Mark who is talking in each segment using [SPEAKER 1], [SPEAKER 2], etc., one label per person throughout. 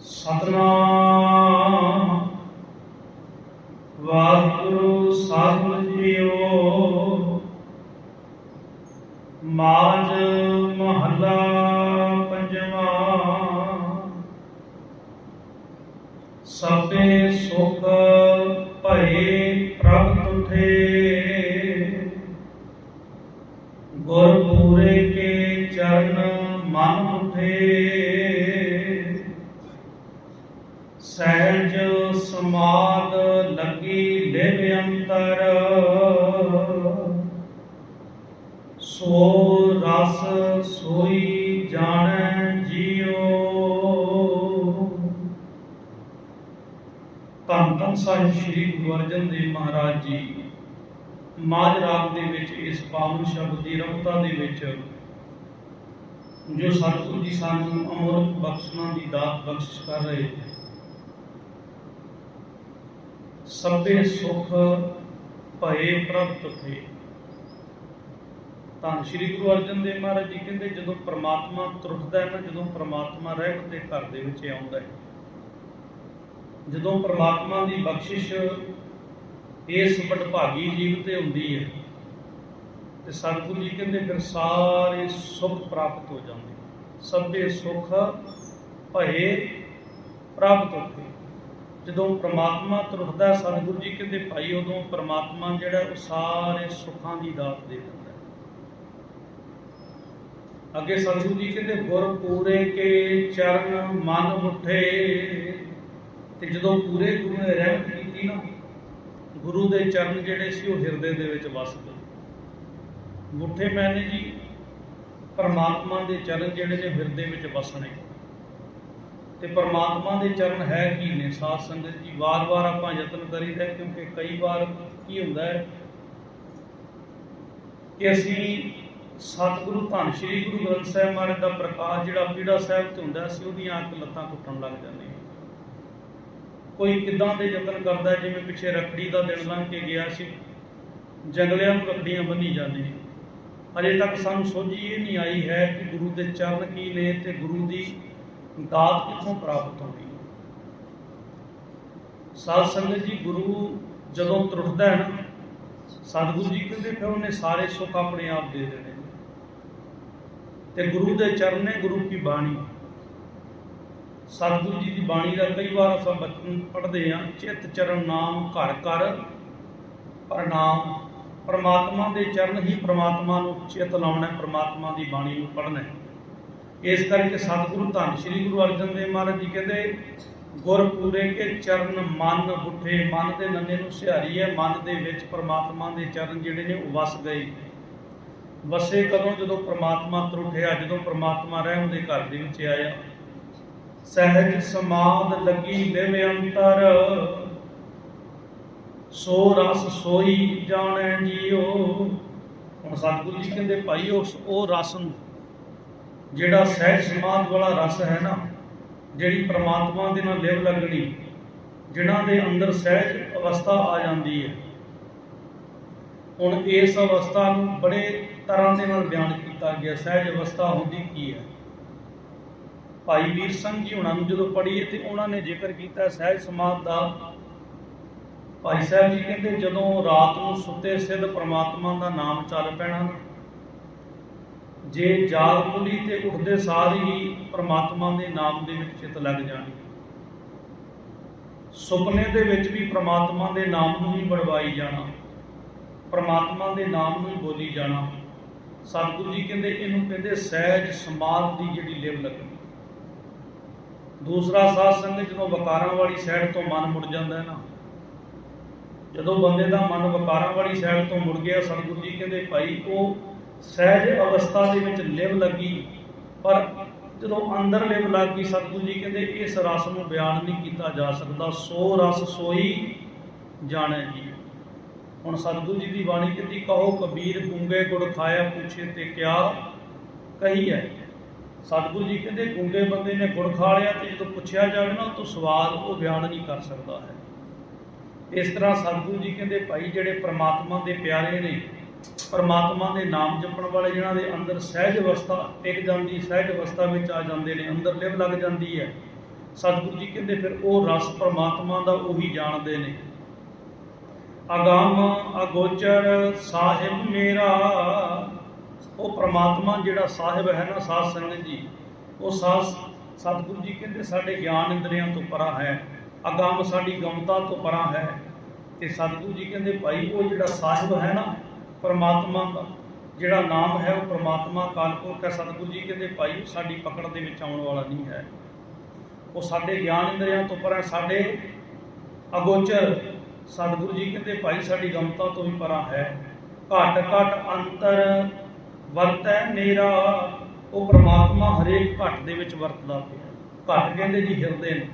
[SPEAKER 1] ਸਤਨਾਮ। ਵਾਹਿਗੁਰੂ ਸਾਹਿਬ ਜੀਓ। ਮਾਜ ਰਸ ਸੋਈ ਜਾਣੈ ਜੀਉ। ਧੰਨ ਧੰਨ ਸਾਹਿਬ ਸ੍ਰੀ ਗੁਰੂ ਅਰਜਨ ਦੇਵ ਮਹਾਰਾਜ ਜੀ, ਮਾਝ ਰਾਗ ਦੇ ਵਿੱਚ, ਇਸ ਪਾਵਨ ਸ਼ਬਦ ਦੀ ਰਮਤਾ ਦੇ ਵਿੱਚ, ਜੋ ਸਤਿਗੁਰੂ ਜੀ ਸਾਨੂੰ ਅਮਰਤ ਬਖਸ਼ਣਾ ਦੀ ਦਾਤ ਬਖਸ਼ਿਸ਼ ਕਰ ਰਹੇ ਸਭੇ ਸੁਖ ਭਏ ਪ੍ਰਭ ਤੁਠੇ ਤਾਂ ਸ੍ਰੀ ਗੁਰੂ ਅਰਜਨ ਦੇਵ ਮਹਾਰਾਜ ਜੀ ਕਹਿੰਦੇ, ਜਦੋਂ ਪ੍ਰਮਾਤਮਾ ਤੁਰਦਾ ਹੈ ਨਾ ਜਦੋਂ ਪ੍ਰਮਾਤਮਾ ਰਹਿਮਤ ਦੇ ਘਰ ਦੇ ਵਿੱਚ ਆਉਂਦਾ ਹੈ। ਜਦੋਂ ਪ੍ਰਮਾਤਮਾ ਦੀ ਬਖਸ਼ਿਸ਼ ਇਸ ਵਡਭਾਗੀ ਜੀਵ ਤੇ ਹੁੰਦੀ ਹੈ, ਤੇ ਸਤਿਗੁਰੂ ਜੀ ਕਹਿੰਦੇ ਫਿਰ ਸਾਰੇ ਸੁੱਖ ਪ੍ਰਾਪਤ ਹੋ ਜਾਂਦੇ ਸਭੇ ਸੁਖ ਭਏ ਪ੍ਰਾਪਤ ਹੁੰਦੇ ਜਦੋਂ ਪ੍ਰਮਾਤਮਾ ਤੁਰਦਾ ਸਤਿਗੁਰੂ ਜੀ ਕਹਿੰਦੇ ਭਾਈ, ਉਦੋਂ ਪ੍ਰਮਾਤਮਾ ਜਿਹੜਾ ਉਹ ਸਾਰੇ ਸੁੱਖਾਂ ਦੀ ਦਾਤ ਦੇ ਦਿੰਦਾ ਅੱਗੇ ਸਤਿਗੁਰੂ ਜੀ ਕਹਿੰਦੇ, ਗੁਰ ਪੂਰੇ ਕੇ ਚਰਨ ਮਨ ਮੁਠੇ। ਤੇ ਜਦੋਂ ਪੂਰੇ ਗੁਰੂ ਨੇ ਰਹਿਮਤ ਕੀਤੀ ਨਾ, ਗੁਰੂ ਦੇ ਚਰਨ ਜਿਹੜੇ ਸੀ, ਉਹ ਹਿਰਦੇ ਦੇ ਵਿੱਚ ਵਸ ਗਏ। ਮੁੱਠੇ ਮੈਨੇ ਜੀ, ਪਰਮਾਤਮਾ ਦੇ ਚਰਨ ਜਿਹੜੇ ਨੇ ਹਿਰਦੇ ਵਿੱਚ ਵਸਣੇ। ਤੇ ਪਰਮਾਤਮਾ ਦੇ ਚਰਨ ਹੈ ਕੀ ਨੇ? ਸਾਧ ਸੰਗਤ ਜੀ, ਵਾਰ-ਵਾਰ ਆਪਾਂ ਯਤਨ ਕਰੀਦਾ ਹੈ ਕਿਉਂਕਿ ਕਈ ਵਾਰ ਕੀ ਹੁੰਦਾ ਹੈ ਕਿ ਅਸੀਂ ਸਤਿਗੁਰੂ ਧੰਨ ਸ਼੍ਰੀ ਗੁਰੂ ਗ੍ਰੰਥ ਸਾਹਿਬ ਮਹਾਰਾਜ ਦਾ ਪ੍ਰਕਾਸ਼ ਜਿਹੜਾ ਪੀੜਾ ਸਾਹਿਬ ਤੇ ਹੁੰਦਾ ਸੀ ਉਹਦੀਆਂ ਅੱਖ ਲੱਤਾਂ ਘੁੱਟਣ ਲੱਗ ਜਾਂਦੀਆਂ ਕੋਈ ਕਿਦਾਂ ਦੇ ਯਤਨ ਕਰਦਾ ਜਿਵੇਂ ਪਿੱਛੇ ਰੱਖੜੀ ਦਾ ਦਿਨ ਲੰਘ ਕੇ ਗਿਆ ਸੀ, ਜੰਗਲਿਆਂ ਨੂੰ ਰੱਖੜੀਆਂ ਬੰਨੀ ਜਾਂਦੀਆਂ ਅਜੇ ਤੱਕ ਸਾਨੂੰ ਸੋਝੀ ਇਹ ਨਹੀਂ ਆਈ ਹੈ ਕਿ ਗੁਰੂ ਦੇ ਚਰਨ ਕੀ ਨੇ ਤੇ ਗੁਰੂ ਦੀ ਦਾਤ ਕਿੱਥੋਂ ਪ੍ਰਾਪਤ ਹੋਣੀ ਸਾਧ ਸੰਗਤ ਜੀ, ਗੁਰੂ ਜਦੋਂ ਤੁਰਦਾ ਹੈ ਨਾ, ਸਤਿਗੁਰੂ ਜੀ ਕਹਿੰਦੇ ਫਿਰ ਉਹਨੇ ਸਾਰੇ ਸੁੱਖ ਆਪਣੇ ਆਪ ਦੇ ਦੇਣੇ। ਤੇ ਗੁਰੂ ਦੇ ਚਰਨ ਨੇ ਗੁਰੂ ਕੀ ਬਾਣੀ। ਸਤਿਗੁਰੂ ਜੀ ਦੀ ਬਾਣੀ ਦਾ ਕਈ ਵਾਰ ਆਪਾਂ ਬਚਪਨ ਪੜ੍ਹਦੇ ਹਾਂ ਚਿੱਤ ਚਰਨ ਨਾਮ ਘਰ ਘਰ ਪ੍ਰਣਾਮ। ਪ੍ਰਮਾਤਮਾ ਦੇ ਚਰਨ ਹੀ ਪ੍ਰਮਾਤਮਾ ਨੂੰ ਚਿੱਤ ਲਾਉਣਾ ਹੈ, ਦੀ ਬਾਣੀ ਨੂੰ ਪੜ੍ਹਨਾ ਇਸ ਕਰਕੇ ਸਤਿਗੁਰੂ ਧੰਨ ਸ਼੍ਰੀ ਗੁਰੂ ਅਰਜਨ ਦੇਵ ਮਹਾਰਾਜ ਜੀ ਕਹਿੰਦੇ ਗੁਰ ਪੂਰੇ ਕੇ ਚਰਨ ਮਨ ਉੱਠੇ ਮਨ ਦੇ ਨੰਨੇ ਨੂੰ ਸਿਹਾਰੀ ਹੈ ਮਨ ਦੇ ਵਿੱਚ ਪ੍ਰਮਾਤਮਾ ਦੇ ਚਰਨ ਜਿਹੜੇ ਨੇ ਉਹ ਵਸ ਗਏ। ਵਸੇ ਕਦੋਂ ਜਦੋਂ ਪ੍ਰਮਾਤਮਾ ਤਰੁੱਠਿਆ ਜਦੋਂ ਪ੍ਰਮਾਤਮਾ ਰਹਿਮ ਦੇ ਘਰ ਦੇ ਵਿੱਚ ਆਇਆ। ਸਹਿਜ ਸਮਾਦ ਲੱਗੀ ਲਿਵ ਸੋ ਰਸ ਸੋਈ ਜਾਣੈ ਜੀਓ ਹੁਣ ਸਤਿਗੁਰੂ ਜੀ ਕਹਿੰਦੇ, ਭਾਈ ਉਸ ਉਹ ਰਸ ਨੂੰ, ਜਿਹੜਾ ਸਹਿਜ ਸਮਾਦ ਵਾਲਾ ਰਸ ਹੈ ਨਾ, ਜਿਹੜੀ ਪ੍ਰਮਾਤਮਾ ਦੇ ਨਾਲ ਲਿਵ ਲੱਗਣੀ, ਜਿਨ੍ਹਾਂ ਦੇ ਅੰਦਰ ਸਹਿਜ ਅਵਸਥਾ ਆ ਜਾਂਦੀ ਹੈ। ਹੁਣ ਇਸ ਅਵਸਥਾ ਨੂੰ ਬੜੇ ਤਰ੍ਹਾਂ ਦੇ ਨਾਲ ਬਿਆਨ ਕੀਤਾ ਗਿਆ, ਸਹਿਜ ਅਵਸਥਾ ਹੁੰਦੀ ਕੀ ਹੈ? ਭਾਈ ਵੀਰ ਸਿੰਘ ਜੀ ਹੁਣਾਂ ਨੂੰ ਜਦੋਂ ਪੜ੍ਹੀਏ ਤੇ ਉਹਨਾਂ ਨੇ ਜ਼ਿਕਰ ਕੀਤਾ ਸਹਿਜ ਸਮਾਦ ਦਾ, ਭਾਈ ਸਾਹਿਬ ਜੀ ਕਹਿੰਦੇ ਜਦੋਂ ਰਾਤ ਨੂੰ ਸੁੱਤੇ ਸਿੱਧ ਪ੍ਰਮਾਤਮਾ ਦਾ ਨਾਮ ਚੱਲ ਪੈਣਾ, ਜੇ ਜਾਗ ਖੁੱਲੀ ਤੇ ਉੱਠਦੇ ਸਾਰ ਹੀ ਪ੍ਰਮਾਤਮਾ ਦੇ ਨਾਮ ਦੇ ਵਿੱਚ ਚਿਤ ਲੱਗ ਜਾਣੀ। ਸੁਪਨੇ ਦੇ ਵਿੱਚ ਵੀ ਪ੍ਰਮਾਤਮਾ ਦੇ ਨਾਮ ਨੂੰ ਹੀ ਬੜਵਾਈ ਜਾਣਾ, ਪ੍ਰਮਾਤਮਾ ਦੇ ਨਾਮ ਨੂੰ ਹੀ ਬੋਲੀ ਜਾਣਾ। ਸਤਿਗੁਰੂ ਜੀ ਕਹਿੰਦੇ, ਇਹਨੂੰ ਕਹਿੰਦੇ ਸਹਿਜ ਸਮਾਦ ਦੀ ਜਿਹੜੀ ਲਿਵ ਲੱਗਣੀ। ਦੂਸਰਾ ਸਾਧ ਸੰਗਤ ਜਦੋਂ ਵਕਾਰਾਂ ਵਾਲੀ ਸਾਈਡ ਤੋਂ ਮਨ ਮੁੜ ਜਾਂਦਾ ਹੈ ਨਾ, ਜਦੋਂ ਬੰਦੇ ਦਾ ਮਨ ਵਕਾਰਾਂ ਵਾਲੀ ਸਾਈਡ ਤੋਂ ਮੁੜ ਗਿਆ, ਸਤਿਗੁਰੂ ਜੀ ਕਹਿੰਦੇ, ਭਾਈ, ਉਹ ਸਹਿਜ ਅਵਸਥਾ ਦੇ ਵਿੱਚ ਲਿਵ ਲੱਗੀ, ਪਰ ਜਦੋਂ ਅੰਦਰ ਲਿਵ ਲੱਗ ਗਈ, ਸਤਿਗੁਰੂ ਜੀ ਕਹਿੰਦੇ, ਇਸ ਰਸ ਨੂੰ ਬਿਆਨ ਨਹੀਂ ਕੀਤਾ ਜਾ ਸਕਦਾ, ਸੋ ਰਸ ਸੋਈ ਜਾਣੈ ਜੀ। ਹੁਣ ਸਤਿਗੁਰੂ ਜੀ ਦੀ ਬਾਣੀ ਕਹਿੰਦੀ ਕਹੋ ਕਬੀਰ ਗੂੰਗੇ ਗੁੜ ਖਾਇਆ ਪੁੱਛੇ ਤੇ ਕਿਆ ਕਹੀ ਹੈ? ਸਤਿਗੁਰੂ ਜੀ ਕਹਿੰਦੇ, ਗੂੰਗੇ ਬੰਦੇ ਨੇ ਗੁੜ ਖਾ ਲਿਆ ਤੇ ਜਦੋਂ ਪੁੱਛਿਆ ਜਾਵੇ ਨਾ, ਤਾਂ ਸਵਾਲ ਉਹ ਬਿਆਨ ਨਹੀਂ ਕਰ ਸਕਦਾ ਹੈ। ਇਸ ਤਰ੍ਹਾਂ ਸਤਿਗੁਰੂ ਜੀ ਕਹਿੰਦੇ, ਭਾਈ ਜਿਹੜੇ ਪ੍ਰਮਾਤਮਾ ਦੇ ਪਿਆਰੇ ਨੇ, ਪ੍ਰਮਾਤਮਾ ਦੇ ਨਾਮ ਜਪਣ ਵਾਲੇ ਜਿਨ੍ਹਾਂ ਦੇ ਅੰਦਰ ਸਹਿਜ ਅਵਸਥਾ ਟਿਕ ਜਾਂਦੀ, ਸਹਿਜ ਅਵਸਥਾ ਵਿੱਚ ਆ ਜਾਂਦੇ ਨੇ, ਅੰਦਰ ਲਿਵ ਲੱਗ ਜਾਂਦੀ ਹੈ ਸਤਿਗੁਰੂ ਜੀ ਕਹਿੰਦੇ, ਫਿਰ ਉਹ ਰਸ ਪ੍ਰਮਾਤਮਾ ਦਾ ਉਹੀ ਜਾਣਦੇ ਨੇ। ਅਗੰਮ ਅਗੋਚਰ ਸਾਹਿਬ ਮੇਰਾ। ਉਹ ਪ੍ਰਮਾਤਮਾ ਜਿਹੜਾ ਸਾਹਿਬ ਹੈ ਨਾ ਸਾਧ ਸੰਗਤ ਜੀ, ਉਹ ਸਾਧ ਸਤਿਗੁਰੂ ਜੀ ਕਹਿੰਦੇ ਸਾਡੇ ਗਿਆਨ ਇੰਦਰੀਆਂ ਤੋਂ ਪਰਾਂ ਹੈ, ਅਗੰਮ ਸਾਡੀ ਗਮਤਾ ਤੋਂ ਪਰਾਂ ਹੈ। ਤੇ ਸਤਿਗੁਰੂ ਜੀ ਕਹਿੰਦੇ ਭਾਈ ਉਹ ਜਿਹੜਾ ਸਾਹਿਬ ਹੈ ਨਾ ਪ੍ਰਮਾਤਮਾ ਦਾ, ਜਿਹੜਾ ਨਾਮ ਹੈ ਉਹ ਪ੍ਰਮਾਤਮਾ ਕਾਲਪੁਰਖ ਹੈ। ਸਤਿਗੁਰੂ ਜੀ ਕਹਿੰਦੇ ਭਾਈ ਉਹ ਸਾਡੀ ਪਕੜ ਦੇ ਵਿੱਚ ਆਉਣ ਵਾਲਾ ਨਹੀਂ ਹੈ। ਉਹ ਸਾਡੇ ਗਿਆਨ ਇੰਦਰੀਆਂ ਤੋਂ ਪਰਾਂ ਸਾਡੇ ਅਗੋਚਰ ਸਤਿਗੁਰੂ ਜੀ ਕਹਿੰਦੇ ਭਾਈ ਸਾਡੀ ਗਮਤਾ ਤੋਂ ਵੀ ਪਰਾਂ ਹੈ। ਘਟ ਘਟ ਅੰਤਰ ਵਰਤੈ ਨੇਰਾ। ਉਹ ਪ੍ਰਮਾਤਮਾ ਹਰੇਕ ਘਟ ਦੇ ਵਿੱਚ ਵਰਤਦਾ ਪਿਆ। ਘਟ ਕਹਿੰਦੇ ਜੀ ਹਿਰਦੇ ਨੂੰ।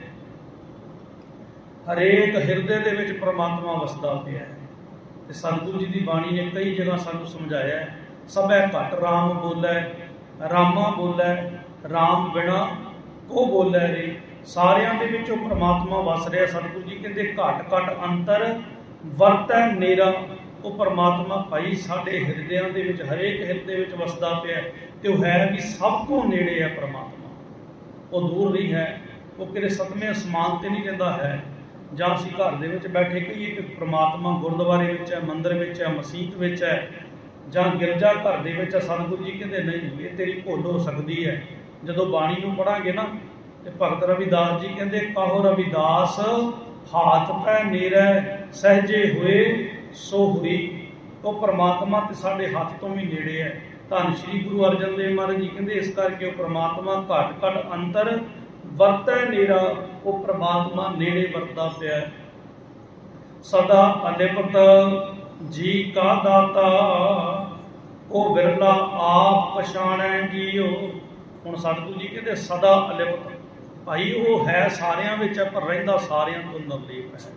[SPEAKER 1] ਹਰੇਕ ਹਿਰਦੇ ਦੇ ਵਿੱਚ ਪ੍ਰਮਾਤਮਾ ਵਸਦਾ ਪਿਆ ਹੈ। ਤੇ ਸਤਿਗੁਰੂ ਜੀ ਦੀ ਬਾਣੀ ਨੇ ਕਈ ਜਗ੍ਹਾ ਸਾਨੂੰ ਸਮਝਾਇਆ ਹੈ। ਸਭੈ ਘਟ ਰਾਮ ਬੋਲੇ, ਰਾਮਾ ਬੋਲੇ, ਰਾਮ ਬਿਨਾ ਕੋ ਬੋਲੇ ਰੇ? ਸਾਰਿਆਂ ਦੇ ਵਿੱਚ ਉਹ ਪ੍ਰਮਾਤਮਾ ਵਸ ਰਿਹਾ ਸਤਿਗੁਰੂ ਜੀ ਕਹਿੰਦੇ, ਘਟ ਘਟ ਅੰਤਰ ਵਰਤੈ ਨੇਰਾ। ਉਹ ਪ੍ਰਮਾਤਮਾ ਭਾਈ ਸਾਡੇ ਹਿਰਦਿਆਂ ਦੇ ਵਿੱਚ, ਹਰੇਕ ਹਿਰਦੇ ਵਿੱਚ ਵਸਦਾ ਪਿਆ ਤੇ ਉਹ ਹੈ ਵੀ ਸਭ ਤੋਂ ਨੇੜੇ ਹੈ ਪ੍ਰਮਾਤਮਾ। ਉਹ ਦੂਰ ਨਹੀਂ ਹੈ, ਉਹ ਕਿਤੇ ਸਤਵੇਂ ਅਸਮਾਨ ਤੇ ਨਹੀਂ ਰਹਿੰਦਾ ਹੈ। ਜਾਂ ਅਸੀਂ ਘਰ ਦੇ ਵਿੱਚ ਬੈਠੇ ਕਹੀਏ ਕਿ ਪ੍ਰਮਾਤਮਾ ਗੁਰਦੁਆਰੇ ਵਿੱਚ ਹੈ, ਮੰਦਿਰ ਵਿੱਚ ਹੈ, ਮਸਜਿਦ ਵਿੱਚ ਹੈ, ਜਾਂ ਗਿਰਜਾ ਘਰ ਦੇ ਵਿੱਚ ਸਤਿਗੁਰੂ ਜੀ ਕਹਿੰਦੇ, ਨਹੀਂ, ਇਹ ਤੇਰੀ ਭੁੱਲ ਹੋ ਸਕਦੀ ਹੈ। ਜਦੋਂ ਬਾਣੀ ਨੂੰ ਪੜਾਂਗੇ ਨਾ ਤੇ ਭਗਤ ਰਵਿਦਾਸ ਜੀ ਕਹਿੰਦੇ, ਕਹੋ ਰਵਿਦਾਸ, ਹਾਥ ਪੈ ਨੇਰੈ, ਸਹਜੇ ਹੋਏ, ਸੋ ਹੁਰੀ। ਉਹ ਪ੍ਰਮਾਤਮਾ ਤੇ ਸਾਡੇ ਹੱਥ ਤੋਂ ਵੀ ਨੇੜੇ ਹੈ। ਧੰਨ ਸ਼੍ਰੀ ਗੁਰੂ ਅਰਜਨ ਦੇਵ ਮਹਾਰਾਜ ਜੀ ਕਹਿੰਦੇ, ਇਸ ਕਰਕੇ ਉਹ ਪ੍ਰਮਾਤਮਾ ਘਟ ਘਟ ਅੰਤਰ ਵਰਤੈ ਨੇਰਾ, ਉਹ ਪ੍ਰਮਾਤਮਾ ਨੇੜੇ ਵਰਤਦਾ ਪਿਆ ਸਦਾ ਅਲਿਪਤ ਜੀ ਕਾ ਦਾਤਾ, ਉਹ ਬਿਰਲਾ ਆਪ ਪਛਾਣੈ ਜੀਓ। ਹੁਣ ਸਤਿਗੁਰੂ ਜੀ ਕਹਿੰਦੇ, ਸਦਾ ਅਲਿਪਤ ਭਾਈ, ਉਹ ਹੈ ਸਾਰਿਆਂ ਵਿੱਚ ਹੈ ਪਰ ਰਹਿੰਦਾ ਸਾਰਿਆਂ ਤੋਂ ਨਿਰਲੇਪ ਹੈ।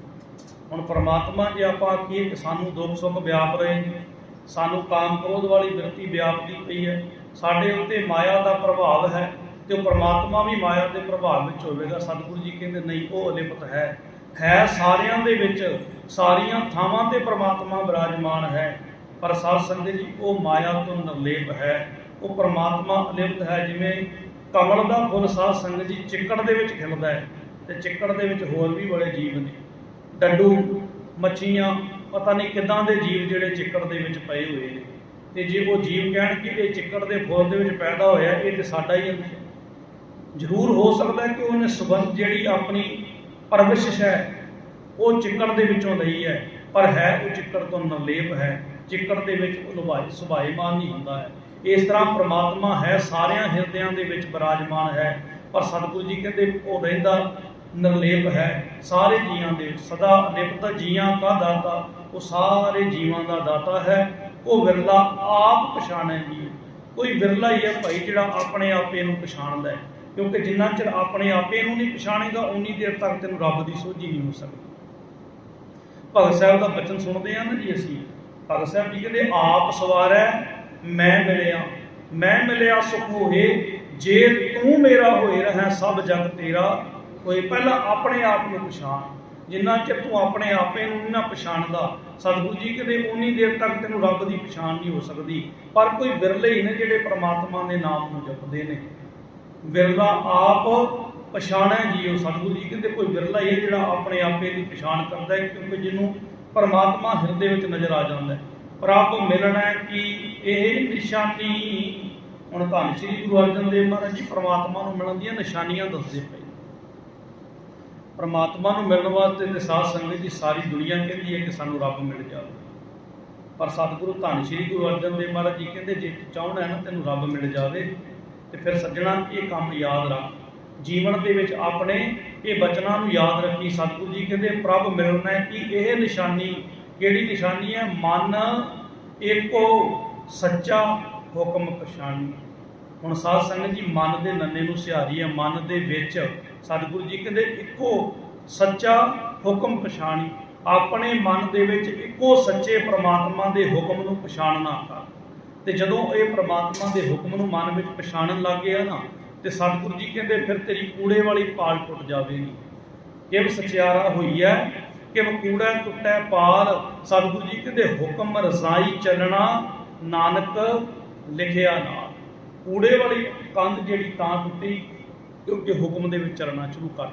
[SPEAKER 1] ਹੁਣ ਪ੍ਰਮਾਤਮਾ ਜੇ ਆਪਾਂ ਆਖੀਏ ਸਾਨੂੰ ਦੁੱਖ ਸੁੱਖ ਵਿਆਪ ਰਹੇ ਨੇ, ਸਾਨੂੰ ਕਾਮ ਕ੍ਰੋਧ ਵਾਲੀ ਬਿਰਤੀ ਵਿਆਪਦੀ ਪਈ ਹੈ, ਸਾਡੇ ਉੱਤੇ ਮਾਇਆ ਦਾ ਪ੍ਰਭਾਵ ਹੈ ਤੇ ਉਹ ਪ੍ਰਮਾਤਮਾ ਵੀ ਮਾਇਆ ਦੇ ਪ੍ਰਭਾਵ ਵਿੱਚ ਹੋਵੇਗਾ। ਸਤਿਗੁਰੂ ਜੀ ਕਹਿੰਦੇ, ਨਹੀਂ, ਉਹ ਅਲਿਪਤ ਹੈ। ਹੈ ਸਾਰਿਆਂ ਦੇ ਵਿੱਚ, ਸਾਰੀਆਂ ਥਾਵਾਂ ਤੇ ਪ੍ਰਮਾਤਮਾ ਵਿਰਾਜਮਾਨ ਹੈ, ਪਰ ਸਾਧ ਸੰਗਤ ਜੀ, ਉਹ ਮਾਇਆ ਤੋਂ ਨਿਰਲੇਪ ਹੈ। ਉਹ ਪ੍ਰਮਾਤਮਾ ਅਲਿਪਤ ਹੈ, ਜਿਵੇਂ ਕਮਲ ਦਾ ਫੁੱਲ ਸਾਧ ਸੰਗਤ ਜੀ ਚਿੱਕੜ ਦੇ ਵਿੱਚ ਖਿਲਦਾ ਹੈ ਤੇ ਚਿੱਕੜ ਦੇ ਵਿੱਚ ਹੋਰ ਵੀ ਬੜੇ ਜੀਵ ਨੇ। ਡੱਡੂ, ਮੱਛੀਆਂ, ਪਤਾ ਨਹੀਂ ਕਿੱਦਾਂ ਦੇ ਜੀਵ ਜਿਹੜੇ ਚਿੱਕੜ ਦੇ ਵਿੱਚ ਪਏ ਹੋਏ ਨੇ। ਤੇ ਜੇ ਉਹ ਜੀਵ ਕਹਿਣ ਕਿ ਇਹ ਚਿੱਕੜ ਦੇ ਫੁੱਲ ਦੇ ਵਿੱਚ ਪੈਦਾ ਹੋਇਆ, ਇਹ ਤੇ ਸਾਡਾ ਹੀ ਅੰਸ਼ ਜ਼ਰੂਰ ਹੋ ਸਕਦਾ ਕਿ ਉਹਨੇ ਸੁਗੰਧ ਜਿਹੜੀ ਆਪਣੀ ਪਰਵਿਸ਼ਸ਼ ਹੈ, ਉਹ ਚਿੱਕੜ ਦੇ ਵਿੱਚੋਂ ਲਈ ਹੈ। ਪਰ ਹੈ ਉਹ ਚਿੱਕੜ ਤੋਂ ਨਿਰਲੇਪ ਹੈ। ਚਿੱਕੜ ਦੇ ਵਿੱਚ ਉਹ ਲੁਭਾਈ ਸੁਭਾਈਮਾਨ ਨਹੀਂ ਹੁੰਦਾ ਹੈ। ਇਸ ਤਰ੍ਹਾਂ ਪ੍ਰਮਾਤਮਾ ਹੈ, ਸਾਰਿਆਂ ਹਿਰਦਿਆਂ ਦੇ ਵਿੱਚ ਬਿਰਾਜਮਾਨ ਹੈ। ਪਰ ਸਤਿਗੁਰੂ ਜੀ ਕਹਿੰਦੇ, ਉਹ ਰਹਿੰਦਾ ਨਿਰਲੇਪ ਹੈ, ਸਾਰੇ ਜੀਵਾਂ ਦੇ ਵਿੱਚ। ਸਦਾ ਲਿਪਤ ਜੀਆਂ ਕਾ ਦਾਤਾ, ਉਹ ਸਾਰੇ ਜੀਵਾਂ ਦਾ ਦਾਤਾ ਹੈ। ਉਹ ਵਿਰਲਾ ਆਪ ਪਛਾਣੈ ਜੀ ਕੋਈ ਵਿਰਲਾ ਹੀ ਹੈ ਭਾਈ, ਜਿਹੜਾ ਆਪਣੇ ਆਪੇ ਨੂੰ ਪਛਾਣਦਾ ਹੈ। ਕਿਉਂਕਿ ਜਿੰਨਾ ਚਿਰ ਆਪਣੇ ਆਪੇ ਨੂੰ ਨਹੀਂ ਪਛਾਣੇਗਾ, ਉਨੀ ਦੇਰ ਤੱਕ ਤੈਨੂੰ ਰੱਬ ਦੀ ਸੋਝੀ ਨਹੀਂ ਹੋ ਸਕਦੀ। ਭਗਤ ਸਾਹਿਬ ਦਾ ਬਚਨ ਸੁਣਦੇ ਆ ਨਾ ਜੀ ਅਸੀਂ। ਭਗਤ ਸਾਹਿਬ ਜੀ ਕਹਿੰਦੇ, ਆਪ ਸਵਾਰੈ ਮੈਂ ਮਿਲਿਆ ਮੈਂ ਮਿਲਿਆ ਸੁਖ ਹੋਏ ਜੇ ਤੂੰ ਮੇਰਾ ਹੋਏ ਰਹਿ ਸਭ ਜਗ ਤੇਰਾ, ਹੋਏ ਪਹਿਲਾਂ ਆਪਣੇ ਆਪ ਨੂੰ ਪਛਾਣ। ਜਿੰਨਾ ਚਿਰ ਤੂੰ ਆਪਣੇ ਆਪੇ ਨੂੰ ਨਾ ਪਛਾਣਦਾ, ਸਤਿਗੁਰੂ ਜੀ ਕਹਿੰਦੇ ਉਨੀ ਦੇਰ ਤੱਕ ਤੈਨੂੰ ਰੱਬ ਦੀ ਪਛਾਣ ਨਹੀਂ ਹੋ ਸਕਦੀ। ਪਰ ਕੋਈ ਵਿਰਲੇ ਹੀ ਨੇ ਜਿਹੜੇ ਪ੍ਰਮਾਤਮਾ ਦੇ ਨਾਮ ਨੂੰ ਜਪਦੇ ਨੇ। ਵਿਰਲਾ ਆਪ ਪਛਾਣੈ ਜੀਓ। ਸਤਿਗੁਰੂ ਜੀ ਕਹਿੰਦੇ ਕੋਈ ਵਿਰਲਾ ਹੀ ਹੈ ਜਿਹੜਾ ਆਪਣੇ ਆਪੇ ਦੀ ਪਛਾਣ ਕਰਦਾ ਹੈ, ਕਿਉਂਕਿ ਜਿਹਨੂੰ ਪਰਮਾਤਮਾ ਹਿਰਦੇ ਵਿੱਚ ਨਜ਼ਰ ਆ ਜਾਂਦਾ ਹੈ। ਪ੍ਰਭ ਮਿਲਣਾ ਕਿ ਇਹ ਨਿਸ਼ਾਨੀ ਹੁਣ ਧੰਨ ਸ਼੍ਰੀ ਗੁਰੂ ਅਰਜਨ ਦੇਵ ਮਹਾਰਾਜ ਜੀ ਪਰਮਾਤਮਾ ਨੂੰ ਮਿਲਣ ਦੀਆਂ ਨਿਸ਼ਾਨੀਆਂ ਦੱਸਦੇ ਪਏ। ਪਰਮਾਤਮਾ ਨੂੰ ਮਿਲਣ ਵਾਸਤੇ ਤੇ ਸਾਧ ਸੰਗਤ ਜੀ ਸਾਰੀ ਦੁਨੀਆ ਕਹਿੰਦੀ ਹੈ ਕਿ ਸਾਨੂੰ ਰੱਬ ਮਿਲ ਜਾਵੇ। ਪਰ ਸਤਿਗੁਰੂ ਧੰਨ ਸ਼੍ਰੀ ਗੁਰੂ ਅਰਜਨ ਦੇਵ ਮਹਾਰਾਜ ਜੀ ਕਹਿੰਦੇ, ਜੇ ਤੂੰ ਚਾਹੁੰਦਾ ਹੈ ਨਾ ਤੈਨੂੰ ਰੱਬ ਮਿਲ ਜਾਵੇ, ਤੇ ਫਿਰ ਸੱਜਣਾ ਇਹ ਕੰਮ ਯਾਦ ਰੱਖ। ਜੀਵਨ ਦੇ ਵਿੱਚ ਆਪਣੇ ਇਹ ਬਚਨਾਂ ਨੂੰ ਯਾਦ ਰੱਖੀ ਸਤਿਗੁਰੂ ਜੀ ਕਹਿੰਦੇ, ਪ੍ਰਭ ਮਿਲਣਾ ਹੈ ਇਹ ਨਿਸ਼ਾਨੀ ਕਿਹੜੀ ਨਿਸ਼ਾਨੀ ਹੈ? ਮਨ ਏਕੋ ਸੱਚਾ ਹੁਕਮ ਪਛਾਣੀ। ਹੁਣ ਸਾਧ ਸੰਗਤ ਜੀ, ਮਨ ਦੇ ਨੰਨੇ ਨੂੰ ਸਿਹਾਰੀ ਹੈ। ਮਨ ਦੇ ਵਿੱਚ ਸਤਿਗੁਰੂ ਜੀ ਕਹਿੰਦੇ, ਇੱਕੋ ਸੱਚਾ ਹੁਕਮ ਪਛਾਣੀ। ਆਪਣੇ ਮਨ ਦੇ ਵਿੱਚ ਇੱਕੋ ਸੱਚੇ ਪ੍ਰਮਾਤਮਾ ਦੇ ਹੁਕਮ ਨੂੰ ਪਛਾਣਨਾ ਕਰ। ਤੇ ਜਦੋਂ ਇਹ ਪ੍ਰਮਾਤਮਾ ਦੇ ਹੁਕਮ ਨੂੰ ਮਨ ਵਿੱਚ ਪਛਾਣਨ ਲੱਗ ਗਿਆ ਨਾ, ਤੇ ਸਤਿਗੁਰੂ ਜੀ ਕਹਿੰਦੇ, ਫਿਰ ਤੇਰੀ ਕੂੜੇ ਵਾਲੀ ਪਾਲ ਟੁੱਟ ਜਾਵੇਗੀ। ਕਿਵ ਸਚਿਆਰਾ ਹੋਈ ਹੈ? ਕਿਵ ਕੂੜਾ ਟੁੱਟੈ ਪਾਲ, ਸਤਿਗੁਰੂ ਜੀ ਕਹਿੰਦੇ ਹੁਕਮ ਰਜ਼ਾਈ ਚੱਲਣਾ, ਨਾਨਕ ਲਿਖਿਆ ਨਾਲ। ਕੂੜੇ ਵਾਲੀ ਕੰਧ ਜਿਹੜੀ ਤਾਂ ਟੁੱਟੀ ਕਿਉਂਕਿ ਹੁਕਮ ਦੇ ਵਿੱਚ ਚੱਲਣਾ ਸ਼ੁਰੂ ਕਰ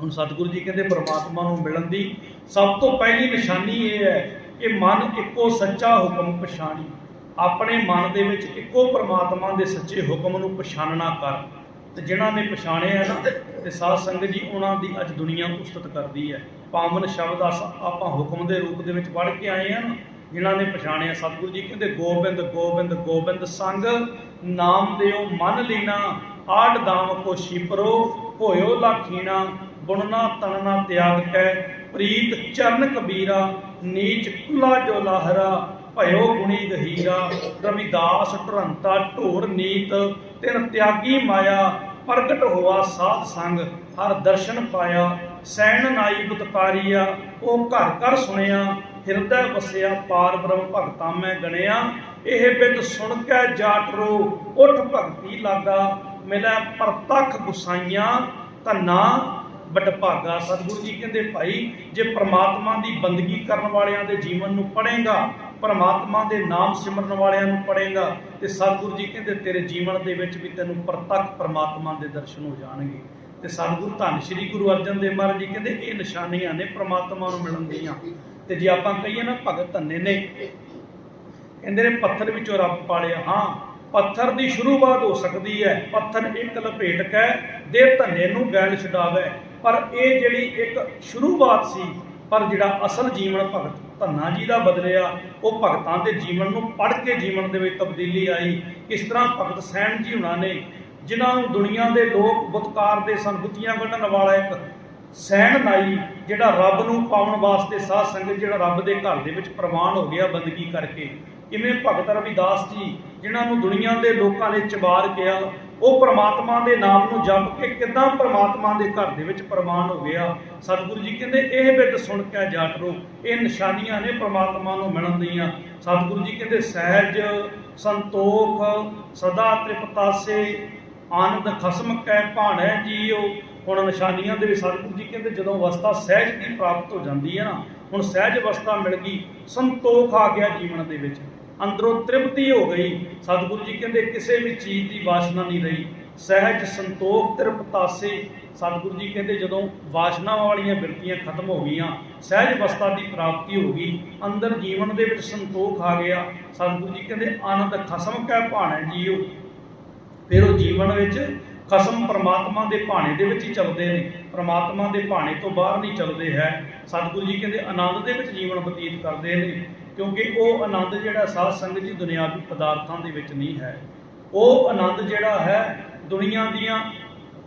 [SPEAKER 1] ਹੁਣ ਸਤਿਗੁਰੂ ਜੀ ਕਹਿੰਦੇ ਪ੍ਰਮਾਤਮਾ ਨੂੰ ਮਿਲਣ ਦੀ ਸਭ ਤੋਂ ਪਹਿਲੀ ਨਿਸ਼ਾਨੀ ਇਹ ਹੈ ਕਿ ਮਨ ਇੱਕੋ ਸੱਚਾ ਹੁਕਮ ਪਛਾਣੀ। ਆਪਣੇ ਮਨ ਦੇ ਵਿੱਚ ਇੱਕੋ ਪ੍ਰਮਾਤਮਾ ਦੇ ਸੱਚੇ ਹੁਕਮ ਨੂੰ ਪਛਾਣਨਾ ਕਰ। ਤੇ ਜਿਨ੍ਹਾਂ ਨੇ ਪਛਾਣਿਆ ਨਾ, ਤੇ ਸਾਧ ਸੰਗਤ ਜੀ ਉਹਨਾਂ ਦੀ ਅੱਜ ਦੁਨੀਆ ਉਸਤਤ ਕਰਦੀ ਹੈ। ਪਾਵਨ ਸ਼ਬਦ ਆਪਾਂ ਹੁਕਮ ਦੇ ਰੂਪ ਦੇ ਵਿੱਚ ਪੜ੍ਹ ਕੇ ਆਏ ਆ ਨਾ, ਜਿਨ੍ਹਾਂ ਨੇ ਪਛਾਣਿਆ ਸਤਿਗੁਰੂ ਜੀ, ਕਹਿੰਦੇ ਗੋਬਿੰਦ ਗੋਬਿੰਦ ਗੋਬਿੰਦ ਸੰਗ, ਨਾਮ ਦਿਓ, ਮਨ ਲੀਣਾ ਆੜ ਦਾਮ ਕੋ ਛਿਪਰੋ ਹੋਇਓ ਲਾਖੀਣਾ ਬੁਣਨਾ ਤਣਨਾ ਤਿਆਗ ਕੈ, ਪ੍ਰੀਤ ਚਰਨ ਕਬੀਰਾ, ਨੀਚ ਕੁਲਾ ਜੋ ਲਾਹਰਾ, ਭਇਓ ਗੁਣੀ ਗਹੀਰਾ, ਰਵਿਦਾਸ ਢੁਰੰਤਾ ਢੋਰ ਨੀਤ, ਤਿਨ ਤਿਆਗੀ ਮਾਇਆ, ਪ੍ਰਗਟ ਹੋਆ ਸਾਧ ਸੰਗ, ਹਰ ਦਰਸ਼ਨ ਪਾਇਆ ਸੈਣ ਨਾਈ ਬੁਤਕਾਰੀਆ ਉਹ ਘਰ ਘਰ ਸੁਣਿਆ, ਹਿਰਦੈ ਵਸਿਆ ਪਾਰ ਬ੍ਰਹਮ ਭਗਤਾਂ ਮੈਂ ਗਣਿਆ। ਇਹ ਬਿਦ ਸੁਣ ਕੇ ਜਾਟ ਉਠ ਭਗਤੀ ਲਾਗਾ, ਮਿਲੈ ਪ੍ਰਤੱਖ ਗੁਸਾਈਆਂ, ਧੰਨਾ। ਬਟਭਾਗਾ ਸਤਿਗੁਰੂ ਜੀ ਕਹਿੰਦੇ, ਭਾਈ, ਜੇ ਪ੍ਰਮਾਤਮਾ ਦੀ ਬੰਦਗੀ ਕਰਨ ਵਾਲਿਆਂ ਦੇ ਜੀਵਨ ਨੂੰ ਪੜੇਗਾ ਪ੍ਰਮਾਤਮਾ ਦੇ ਨਾਮ ਸਿਮਰਨ ਵਾਲਿਆਂ ਨੂੰ ਪੜੇਗਾ ਤੇ ਸਤਿਗੁਰੂ ਜੀ ਕਹਿੰਦੇ, ਤੇਰੇ ਜੀਵਨ ਦੇ ਵਿੱਚ ਵੀ ਤੈਨੂੰ ਪ੍ਰਤੱਖ ਪ੍ਰਮਾਤਮਾ ਦੇ ਦਰਸ਼ਨ ਹੋ ਜਾਣਗੇ। ਤੇ ਸਤਿਗੁਰੂ ਧੰਨ ਸ਼੍ਰੀ ਗੁਰੂ ਅਰਜਨ ਦੇਵ ਮਹਾਰਾਜ ਜੀ ਕਹਿੰਦੇ ਇਹ ਨਿਸ਼ਾਨੀਆਂ ਨੇ ਪ੍ਰਮਾਤਮਾ ਨੂੰ ਮਿਲਣ ਦੀਆਂ। ਤੇ ਜੇ ਆਪਾਂ ਕਹੀਏ ਨਾ ਭਗਤ ਧੰਨੇ ਨੇ, ਕਹਿੰਦੇ ਨੇ ਪੱਥਰ ਵਿੱਚੋਂ ਰੱਬ ਪਾਲਿਆ। ਹਾਂ, ਪੱਥਰ ਦੀ ਸ਼ੁਰੂਆਤ ਹੋ ਸਕਦੀ ਹੈ। ਪੱਥਰ ਇੱਕ ਲਪੇਟ ਕੇ ਦੇ ਧੰਨੇ ਨੂੰ ਗੈਲ ਛਡਾਵੇ। ਪਰ ਇਹ ਜਿਹੜੀ ਇੱਕ ਸ਼ੁਰੂਆਤ ਸੀ, ਪਰ ਜਿਹੜਾ ਅਸਲ ਜੀਵਨ ਭਗਤ ਧੰਨਾ ਜੀ ਦਾ ਬਦਲਿਆ, ਉਹ ਭਗਤਾਂ ਦੇ ਜੀਵਨ ਨੂੰ ਪੜ੍ਹ ਕੇ ਜੀਵਨ ਦੇ ਵਿੱਚ ਤਬਦੀਲੀ ਆਈ। ਕਿਸ ਤਰ੍ਹਾਂ ਭਗਤ ਸੈਣ ਜੀ ਹੁਣਾਂ ਨੇ ਜਿਨ੍ਹਾਂ ਨੂੰ ਦੁਨੀਆ ਦੇ ਲੋਕ ਬੁੱਤਕਾਰ ਦੇ ਸੰਗਤੀਆਂ ਕੱਢਣ ਵਾਲਾ ਇੱਕ ਸੈਣ ਜਿਹੜਾ ਰੱਬ ਨੂੰ ਪਾਉਣ ਵਾਸਤੇ ਸਾਧ ਸੰਗਤ ਜਿਹੜਾ ਰੱਬ ਦੇ ਘਰ ਦੇ ਵਿੱਚ ਪ੍ਰਵਾਨ ਹੋ ਗਿਆ ਬੰਦਗੀ ਕਰਕੇ, ਕਿਵੇਂ ਭਗਤ ਰਵਿਦਾਸ ਜੀ, ਜਿਨ੍ਹਾਂ ਨੂੰ ਦੁਨੀਆ ਦੇ ਲੋਕਾਂ ਨੇ ਚਬਾਰ ਕਿਹਾ, ਉਹ ਪ੍ਰਮਾਤਮਾ ਦੇ ਨਾਮ ਨੂੰ ਜਪ ਕੇ ਕਿਦਾਂ ਪ੍ਰਮਾਤਮਾ ਦੇ ਘਰ ਦੇ ਵਿੱਚ ਪ੍ਰਵਾਨ ਹੋ ਗਿਆ? ਸਤਿਗੁਰੂ ਜੀ ਕਹਿੰਦੇ, ਇਹ ਬਿੱਦ ਸੁਣ ਕੇ ਜਾਟ ਇਹ ਨਿਸ਼ਾਨੀਆਂ ਨੇ ਪ੍ਰਮਾਤਮਾ ਨੂੰ ਮਿਲਣ ਦੀਆਂ। ਸਤਿਗੁਰੂ ਜੀ ਕਹਿੰਦੇ, ਸਹਿਜ ਸੰਤੋਖ ਸਦਾ ਤ੍ਰਿਪਤਾਸੇ ਆਨੰਦ ਖਸਮ ਕੈ ਭਾਣੈ ਜੀਓ ਹੁਣ ਨਿਸ਼ਾਨੀਆਂ ਦੇ ਵਿੱਚ ਸਤਿਗੁਰੂ ਜੀ ਕਹਿੰਦੇ ਜਦੋਂ ਅਵਸਥਾ ਸਹਿਜ ਦੀ ਪ੍ਰਾਪਤ ਹੋ ਜਾਂਦੀ ਹੈ ਨਾ, ਹੁਣ ਸਹਿਜ ਅਵਸਥਾ ਮਿਲ ਗਈ, ਸੰਤੋਖ ਆ ਗਿਆ ਜੀਵਨ ਦੇ ਵਿੱਚ। ਅੰਦਰੋਂ ਤ੍ਰਿਪਤੀ ਹੋ ਗਈ। ਸਤਿਗੁਰੂ ਜੀ ਕਹਿੰਦੇ ਕਿਸੇ ਵੀ ਚੀਜ਼ ਦੀ ਵਾਸ਼ਨਾ ਨਹੀਂ ਰਹੀ। ਸਹਿਜ, ਸੰਤੋਖ ਤ੍ਰਿਪਤਾਸੇ ਸਤਿਗੁਰੂ ਜੀ ਕਹਿੰਦੇ ਜਦੋਂ ਵਾਸ਼ਨਾਵਾਂ ਵਾਲੀਆਂ ਬਿਰਤੀਆਂ ਖਤਮ ਹੋ ਗਈਆਂ, ਸਹਿਜ ਅਵਸਥਾ ਦੀ ਪ੍ਰਾਪਤੀ ਹੋ ਗਈ, ਅੰਦਰ ਜੀਵਨ ਦੇ ਵਿੱਚ ਸੰਤੋਖ ਆ ਗਿਆ। ਸਤਿਗੁਰੂ ਜੀ ਕਹਿੰਦੇ ਆਨੰਦ ਖਸਮ ਕੈ ਭਾਣੈ ਜੀਓ ਫਿਰ ਉਹ ਜੀਵਨ ਵਿੱਚ ਖਸਮ ਪ੍ਰਮਾਤਮਾ ਦੇ ਭਾਣੇ ਦੇ ਵਿੱਚ ਹੀ ਚੱਲਦੇ ਨੇ। ਪ੍ਰਮਾਤਮਾ ਦੇ ਭਾਣੇ ਤੋਂ ਬਾਹਰ ਨਹੀਂ ਚੱਲਦੇ ਹੈ। ਸਤਿਗੁਰੂ ਜੀ ਕਹਿੰਦੇ ਆਨੰਦ ਦੇ ਵਿੱਚ ਜੀਵਨ ਬਤੀਤ ਕਰਦੇ ਨੇ, ਕਿਉਂਕਿ ਉਹ ਆਨੰਦ ਜਿਹੜਾ ਸਾਧ ਸੰਗਤ ਜੀ ਦੁਨਿਆਵੀ ਪਦਾਰਥਾਂ ਦੇ ਵਿੱਚ ਨਹੀਂ ਹੈ। ਉਹ ਆਨੰਦ ਜਿਹੜਾ ਹੈ, ਦੁਨੀਆ ਦੀਆਂ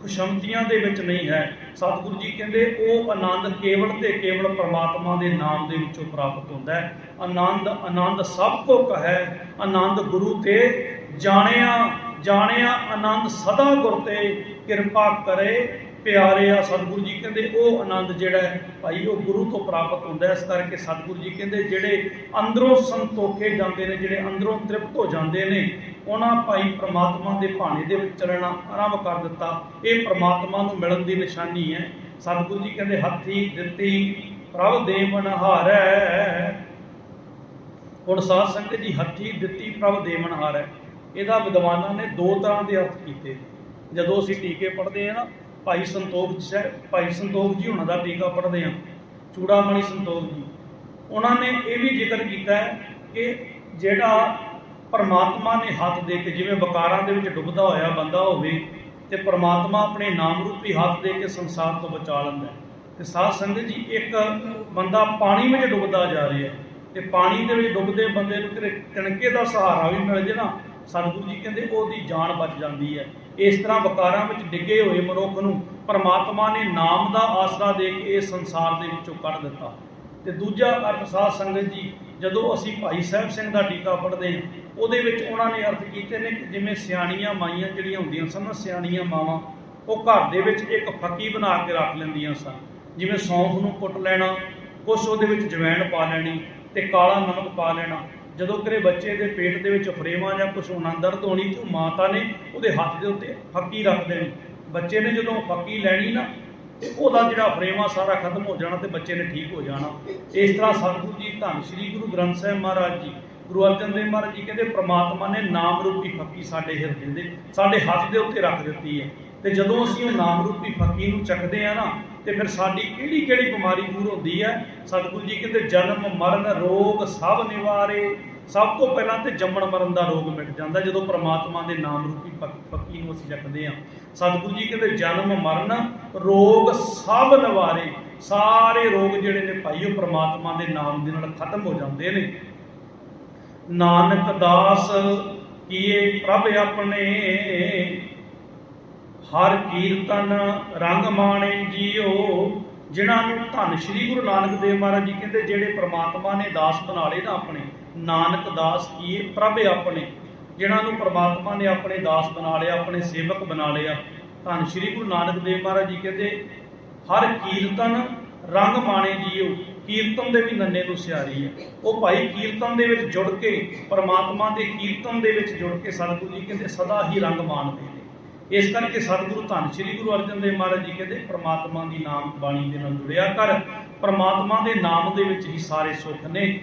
[SPEAKER 1] ਖੁਸ਼ਮਤੀਆਂ ਦੇ ਵਿੱਚ ਨਹੀਂ ਹੈ। ਸਤਿਗੁਰੂ ਜੀ ਕਹਿੰਦੇ ਉਹ ਆਨੰਦ ਕੇਵਲ ਤੇ ਕੇਵਲ ਪ੍ਰਮਾਤਮਾ ਦੇ ਨਾਮ ਦੇ ਵਿੱਚੋਂ ਪ੍ਰਾਪਤ ਹੁੰਦਾ ਹੈ। ਆਨੰਦ ਆਨੰਦ ਸਭ ਕੋ ਕਹੈ, ਆਨੰਦ ਗੁਰੂ ਤੇ ਜਾਣਿਆ ਜਾਣਿਆ ਆਨੰਦ ਸਦਾ ਗੁਰ ਤੇ, ਕਿਰਪਾ ਕਰੇ ਪਿਆਰਿਆ ਸਤਿਗੁਰੂ ਜੀ। ਕਹਿੰਦੇ ਉਹ ਆਨੰਦ ਜਿਹੜਾ ਭਾਈ, ਉਹ ਗੁਰੂ ਤੋਂ ਪ੍ਰਾਪਤ ਹੁੰਦਾ ਇਸ ਕਰਕੇ ਸਤਿਗੁਰੂ ਜੀ ਕਹਿੰਦੇ ਜਿਹੜੇ ਅੰਦਰੋਂ ਸੰਤੋਖੇ ਜਾਂਦੇ ਨੇ, ਜਿਹੜੇ ਅੰਦਰੋਂ ਤ੍ਰਿਪਤ ਹੋ ਜਾਂਦੇ ਨੇ, ਉਹਨਾਂ ਭਾਈ ਪ੍ਰਮਾਤਮਾ ਦੇ ਭਾਣੇ ਦੇ ਵਿੱਚ ਚੱਲਣਾ ਆਰੰਭ ਕਰ ਦਿੱਤਾ। ਇਹ ਪ੍ਰਮਾਤਮਾ ਨੂੰ ਮਿਲਣ ਦੀ ਨਿਸ਼ਾਨੀ ਹੈ। ਸਤਿਗੁਰੂ ਜੀ ਕਹਿੰਦੇ, ਹੱਥੀ ਦਿੱਤੀ ਪ੍ਰਭ ਦੇਵਨ ਮਨਹਾਰੈ ਹੁਣ ਸਾਧ ਸੰਗਤ ਜੀ, ਹੱਥੀ ਦਿੱਤੀ ਪ੍ਰਭ ਦੇ ਮਨਹਾਰੈ ਇਹਦਾ ਵਿਦਵਾਨਾਂ ਨੇ ਦੋ ਤਰ੍ਹਾਂ ਦੇ ਅਰਥ ਕੀਤੇ। ਜਦੋਂ ਅਸੀਂ ਟੀਕੇ ਪੜ੍ਹਦੇ ਆ ਨਾ, ਭਾਈ ਸੰਤੋਖ ਸਾਹਿਬ ਭਾਈ ਸੰਤੋਖ ਜੀ ਉਹਨਾਂ ਦਾ ਟੀਕਾ ਪੜ੍ਹਦੇ ਆ ਚੂੜਾਮਣੀ ਸੰਤੋਖ ਜੀ। ਉਹਨਾਂ ਨੇ ਇਹ ਵੀ ਜ਼ਿਕਰ ਕੀਤਾ ਹੈ ਕਿ ਜਿਹੜਾ ਪਰਮਾਤਮਾ ਨੇ ਹੱਥ ਦੇ ਕੇ ਜਿਵੇਂ ਵਕਾਰਾਂ ਦੇ ਵਿੱਚ ਡੁੱਬਦਾ ਹੋਇਆ ਬੰਦਾ ਹੋਵੇ ਤੇ ਪਰਮਾਤਮਾ ਆਪਣੇ ਨਾਮ ਰੂਪੀ ਹੱਥ ਦੇ ਕੇ ਸੰਸਾਰ ਤੋਂ ਬਚਾ ਲੈਂਦਾ ਹੈ। ਤੇ ਸਾਧ ਸੰਗਤ ਜੀ, ਇੱਕ ਬੰਦਾ ਪਾਣੀ ਵਿੱਚ ਡੁੱਬਦਾ ਜਾ ਰਿਹਾ ਹੈ ਤੇ ਪਾਣੀ ਦੇ ਵਿੱਚ ਡੁੱਬਦੇ ਬੰਦੇ ਨੂੰ ਕਿਤੇ ਤਿਣਕੇ ਦਾ ਸਹਾਰਾ ਵੀ ਮਿਲ ਜੇ ਨਾ ਸਤਿਗੁਰੂ ਜੀ ਕਹਿੰਦੇ ਉਹਦੀ ਜਾਨ ਬਚ ਜਾਂਦੀ ਹੈ। ਇਸ ਤਰ੍ਹਾਂ ਵਕਾਰਾਂ ਵਿੱਚ ਡਿੱਗੇ ਹੋਏ ਮਨੁੱਖ ਨੂੰ ਪਰਮਾਤਮਾ ਨੇ ਨਾਮ ਦਾ ਆਸਰਾ ਦੇ ਕੇ ਇਸ ਸੰਸਾਰ ਦੇ ਵਿੱਚੋਂ ਕੱਢ ਦਿੱਤਾ। ਤੇ ਦੂਜਾ ਅਰਥ ਸਾਧ ਸੰਗਤ ਜੀ, ਜਦੋਂ ਅਸੀਂ ਭਾਈ ਸਾਹਿਬ ਸਿੰਘ ਦਾ ਟੀਕਾ ਪੜ੍ਹਦੇ ਹਾਂ, ਉਹਦੇ ਵਿੱਚ ਉਹਨਾਂ ਨੇ ਅਰਥ ਕੀਤੇ ਨੇ ਕਿ ਜਿਵੇਂ ਸਿਆਣੀਆਂ ਮਾਈਆਂ ਜਿਹੜੀਆਂ ਹੁੰਦੀਆਂ ਸਨ ਨਾ ਸਿਆਣੀਆਂ ਮਾਵਾਂ, ਉਹ ਘਰ ਦੇ ਵਿੱਚ ਇੱਕ ਫੱਕੀ ਬਣਾ ਕੇ ਰੱਖ ਲੈਂਦੀਆਂ ਸਨ। ਜਿਵੇਂ ਸੌਂਫ ਨੂੰ ਕੁੱਟ ਲੈਣਾ, ਕੁਛ ਉਹਦੇ ਵਿੱਚ ਜਵੈਣ ਪਾ ਲੈਣੀ ਤੇ ਕਾਲਾ ਨਮਕ ਪਾ ਲੈਣਾ। ਜਦੋਂ ਕਰੇ ਬੱਚੇ ਦੇ ਪੇਟ ਦੇ ਵਿੱਚ ਫਰੇਮਾਂ ਜਾਂ ਕੁਛ ਹੋਣਾ ਦਰਦ ਹੋਣੀ ਤੇ ਮਾਤਾ ਨੇ ਉਹਦੇ ਹੱਥ ਦੇ ਉੱਤੇ ਫੱਕੀ ਰੱਖ ਦੇਣੀ। ਬੱਚੇ ਨੇ ਜਦੋਂ ਫੱਕੀ ਲੈਣੀ ਨਾ ਤੇ ਉਹਦਾ ਜਿਹੜਾ ਫਰੇਮਾ ਸਾਰਾ ਖਤਮ ਹੋ ਜਾਣਾ ਤੇ ਬੱਚੇ ਨੇ ਠੀਕ ਹੋ ਜਾਣਾ। ਇਸ ਤਰ੍ਹਾਂ ਸਤਿਗੁਰੂ ਜੀ, ਧੰਨ ਸ਼੍ਰੀ ਗੁਰੂ ਗ੍ਰੰਥ ਸਾਹਿਬ ਮਹਾਰਾਜ ਜੀ, ਗੁਰੂ ਅਰਜਨ ਦੇਵ ਮਹਾਰਾਜ ਜੀ ਕਹਿੰਦੇ, ਪ੍ਰਮਾਤਮਾ ਨੇ ਨਾਮ ਰੂਪੀ ਫੱਕੀ ਸਾਡੇ ਹਿਰਦੇ ਦੇ, ਸਾਡੇ ਹੱਥ ਦੇ ਉੱਤੇ ਰੱਖ ਦਿੱਤੀ ਹੈ। ਤੇ ਜਦੋਂ ਅਸੀਂ ਉਹ ਨਾਮ ਰੂਪੀ ਫੱਕੀ ਨੂੰ ਚੱਕਦੇ ਆ ਨਾ ਤੇ ਫਿਰ ਸਾਡੀ ਕਿਹੜੀ ਕਿਹੜੀ ਬਿਮਾਰੀ ਦੂਰ ਹੁੰਦੀ ਹੈ? ਸਤਿਗੁਰੂ ਜੀ ਕਹਿੰਦੇ, ਜਨਮ, ਮਰਨ, ਰੋਗ ਸਭ ਨਿਵਾਰੇ। ਸਭ ਤੋਂ ਪਹਿਲਾਂ ਤੇ ਜੰਮਣ ਮਰਨ ਦਾ ਰੋਗ ਮਿਟ ਜਾਂਦਾ, ਜਦੋਂ ਪ੍ਰਮਾਤਮਾ ਦੇ ਨਾਮ ਰੂਪੀ ਫਕ- ਨੂੰ ਅਸੀਂ ਚੱਕਦੇ ਆ ਸਤਿਗੁਰੂ ਜੀ ਕਹਿੰਦੇ, ਜਨਮ, ਮਰਨ, ਰੋਗ ਸਭ ਨਿਵਾਰੇ। ਸਾਰੇ ਰੋਗ ਜਿਹੜੇ ਨੇ ਭਾਈ, ਉਹ ਪ੍ਰਮਾਤਮਾ ਦੇ ਨਾਮ ਦੇ ਨਾਲ ਖਤਮ ਹੋ ਜਾਂਦੇ ਨੇ। ਨਾਨਕ ਦਾਸ ਕੀਏ ਪ੍ਰਭ ਆਪਣੇ ਹਰ ਕੀਰਤਨ ਰੰਗ ਮਾਣੇ ਜੀਓ, ਜਿਨ੍ਹਾਂ ਨੂੰ ਧੰਨ ਸ਼੍ਰੀ ਗੁਰੂ ਨਾਨਕ ਦੇਵ ਮਹਾਰਾਜ ਜੀ ਕਹਿੰਦੇ, ਜਿਹੜੇ ਪ੍ਰਮਾਤਮਾ ਨੇ ਦਾਸ ਬਣਾ ਲਏ ਨਾ ਆਪਣੇ, ਨਾਨਕ ਦਾਸ ਕੀਏ ਪ੍ਰਭ ਆਪਣੇ। ਜਿਨ੍ਹਾਂ ਨੂੰ ਪ੍ਰਮਾਤਮਾ ਨੇ ਆਪਣੇ ਦਾਸ ਬਣਾ ਲਿਆ, ਆਪਣੇ ਸੇਵਕ ਬਣਾ ਲਿਆ। ਧੰਨ ਸ਼੍ਰੀ ਗੁਰੂ ਨਾਨਕ ਦੇਵ ਮਹਾਰਾਜ ਜੀ ਕਹਿੰਦੇ, ਹਰ ਕੀਰਤਨ ਰੰਗ ਮਾਣੇ ਜੀਓ। ਕੀਰਤਨ ਦੇ ਵੀ ਨੰਨੇ ਨੂੰ ਸਿਆਰੀ ਹੈ ਉਹ ਭਾਈ ਕੀਰਤਨ ਦੇ ਵਿੱਚ ਜੁੜ ਕੇ, ਪਰਮਾਤਮਾ ਦੇ ਕੀਰਤਨ ਦੇ ਵਿੱਚ ਜੁੜ ਕੇ ਸਤਿਗੁਰੂ ਜੀ ਕਹਿੰਦੇ, ਸਦਾ ਹੀ ਰੰਗ ਮਾਣਦੇ ਨੇ। ਇਸ ਕਰਕੇ ਸਤਿਗੁਰੂ ਧੰਨ ਸ਼੍ਰੀ ਗੁਰੂ ਅਰਜਨ ਦੇਵ ਮਹਾਰਾਜ ਜੀ ਕਹਿੰਦੇ, ਪ੍ਰਮਾਤਮਾ ਦੀ ਨਾਮ ਬਾਣੀ ਦੇ ਨਾਲ ਜੁੜਿਆ ਕਰ। ਪ੍ਰਮਾਤਮਾ ਦੇ ਨਾਮ ਦੇ ਵਿੱਚ ਹੀ ਸਾਰੇ ਸੁੱਖ ਨੇ।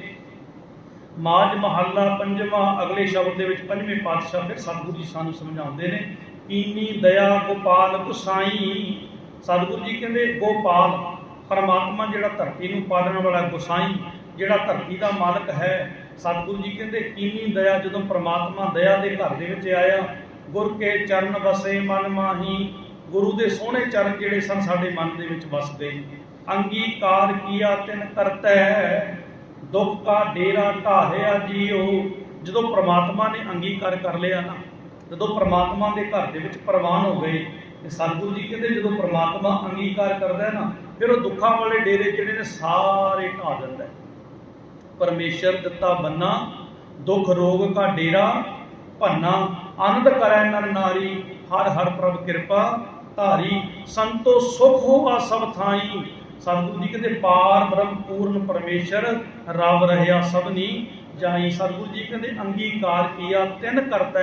[SPEAKER 1] ਮਾਜ ਮਹੱਲਾ ਪੰਜਵਾਂ, ਅਗਲੇ ਸ਼ਬਦ ਦੇ ਵਿੱਚ ਪੰਜਵੇਂ ਪਾਤਸ਼ਾਹ ਫਿਰ ਸਤਿਗੁਰੂ ਜੀ ਸਾਨੂੰ ਸਮਝਾਉਂਦੇ ਨੇ, ਕੀਨੀ ਦਇਆ ਗੋਪਾਲ ਗੁਸਾਈ। ਸਤਿਗੁਰੂ ਜੀ ਕਹਿੰਦੇ, ਗੋਪਾਲ, ਪਰਮਾਤਮਾ ਜਿਹੜਾ ਧਰਤੀ ਨੂੰ ਪਾਲਣ ਵਾਲਾ ਗੁਸਾਈ, ਜਿਹੜਾ ਧਰਤੀ ਦਾ ਮਾਲਕ ਹੈ। ਸਤਿਗੁਰੂ ਜੀ ਕਹਿੰਦੇ, ਕੀਨੀ ਦਇਆ ਜਦੋਂ ਪਰਮਾਤਮਾ ਦਇਆ ਦੇ ਘਰ ਦੇ ਵਿੱਚ ਆਇਆ ਗੁਰ ਕੇ ਚਰਨ ਵਸੇ ਮਨ ਮਾਹੀ, ਗੁਰੂ ਦੇ ਸੋਹਣੇ ਚਰਨ ਜਿਹੜੇ ਸਨ ਸਾਡੇ ਮਨ ਦੇ ਵਿੱਚ ਵਸ ਗਏ ਅੰਗੀਕਾਰ ਕੀਆ ਤਿਨ ਕਰਤੈ, ਦੁੱਖ ਕਾ ਡੇਰਾ ਢਾਹਿਆ ਜੀਓ। ਜਦੋਂ ਪ੍ਰਮਾਤਮਾ ਨੇ ਅੰਗੀਕਾਰ ਕਰ ਲਿਆ ਨਾ, ਜਦੋਂ ਪ੍ਰਮਾਤਮਾ ਦੇ ਘਰ ਦੇ ਵਿੱਚ ਪ੍ਰਵਾਨ ਹੋ ਗਏ, ਤੇ ਸਤਿਗੁਰੂ ਜੀ ਕਹਿੰਦੇ ਜਦੋਂ ਪ੍ਰਮਾਤਮਾ ਅੰਗੀਕਾਰ ਕਰਦਾ ਹੈ ਨਾ, ਫਿਰ ਉਹ ਦੁੱਖਾਂ ਵਾਲੇ ਡੇਰੇ ਜਿਹੜੇ ਨੇ ਸਾਰੇ ਢਾ ਦਿੰਦਾ। ਹੈ ਪਰਮੇਸ਼ਰ ਦਿੱਤਾ ਬੰਨਾ, ਦੁੱਖ ਰੋਗ ਕਾ ਡੇਰਾ, ਭੰਨਾ ਆਨੰਦ ਕਰੈ ਨਰ ਨਾਰੀ, ਹਰ ਹਰ ਪ੍ਰਭ ਕਿਰਪਾ ਧਾਰੀ। ਸੰਤੋ ਸੁਖ ਹੋਆ ਸਭ ਥਾਈ। ਸਤਿਗੁਰੂ ਜੀ ਕਹਿੰਦੇ, ਪਾਰ ਬ੍ਰਹਮ ਪੂਰਨ ਪਰਮੇਸ਼ਰ ਰਬ ਰਹਿਆ ਸਭਨੀ ਜਾਈ। ਸਤਿਗੁਰੂ ਜੀ ਕਹਿੰਦੇ, ਅੰਗੀਕਾਰ ਕੀਆ, ਤਿੰਨ ਕਰਤਾ,